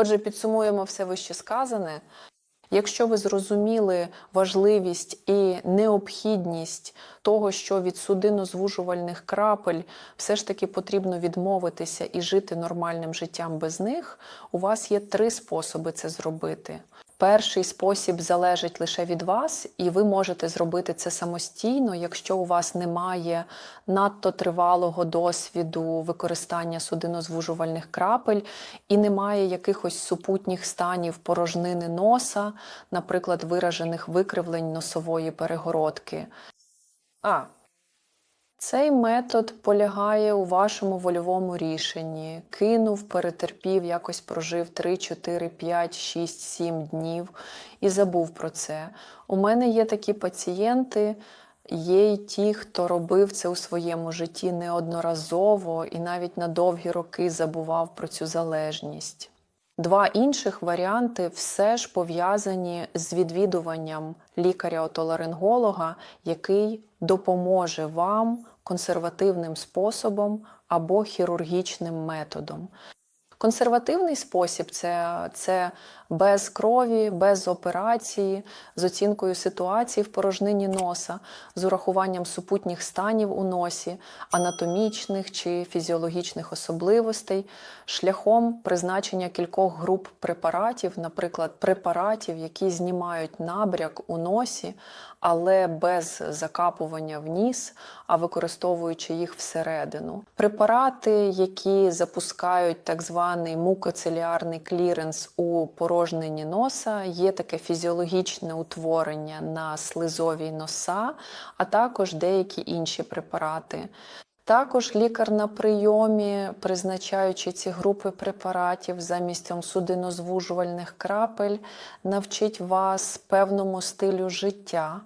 Отже, підсумуємо все вище сказане. Якщо ви зрозуміли важливість і необхідність того, що від судинозвужувальних крапель все ж таки потрібно відмовитися і жити нормальним життям без них, у вас є три способи це зробити. Перший спосіб залежить лише від вас, і ви можете зробити це самостійно, якщо у вас немає надто тривалого досвіду використання судинозвужувальних крапель і немає якихось супутніх станів порожнини носа, наприклад, виражених викривлень носової перегородки. А. Цей метод полягає у вашому вольовому рішенні. Кинув, перетерпів, якось прожив 3, 4, 5, 6, 7 днів і забув про це. У мене є такі пацієнти, є й ті, хто робив це у своєму житті неодноразово і навіть на довгі роки забував про цю залежність. Два інших варіанти все ж пов'язані з відвідуванням лікаря-отоларинголога, який допоможе вам консервативним способом або хірургічним методом. Консервативний спосіб це, це без крові, без операції, з оцінкою ситуації в порожнині носа, з урахуванням супутніх станів у носі, анатомічних чи фізіологічних особливостей, шляхом призначення кількох груп препаратів, наприклад, препаратів, які знімають набряк у носі, але без закапування в ніс, а використовуючи їх всередину. Препарати, які запускають так званий мукоцеліарний кліренс у порожнині носа, є таке фізіологічне утворення на слизовій носа, а також деякі інші препарати. Також лікар на прийомі, призначаючи ці групи препаратів замість судинозвужувальних крапель, навчить вас певному стилю життя,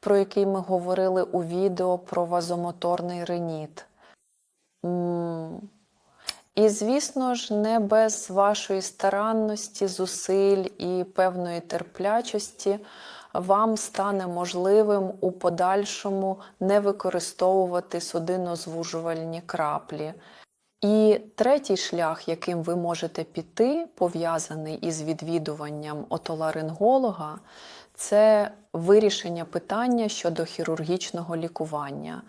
про який ми говорили у відео про вазомоторний реніт. І, звісно ж, не без вашої старанності, зусиль і певної терплячості вам стане можливим у подальшому не використовувати судинозвужувальні краплі. І третій шлях, яким ви можете піти, пов'язаний із відвідуванням отоларинголога, це вирішення питання щодо хірургічного лікування.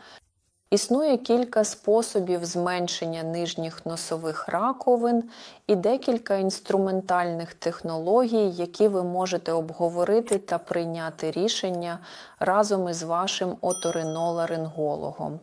Існує кілька способів зменшення нижніх носових раковин і декілька інструментальних технологій, які ви можете обговорити та прийняти рішення разом із вашим оториноларингологом.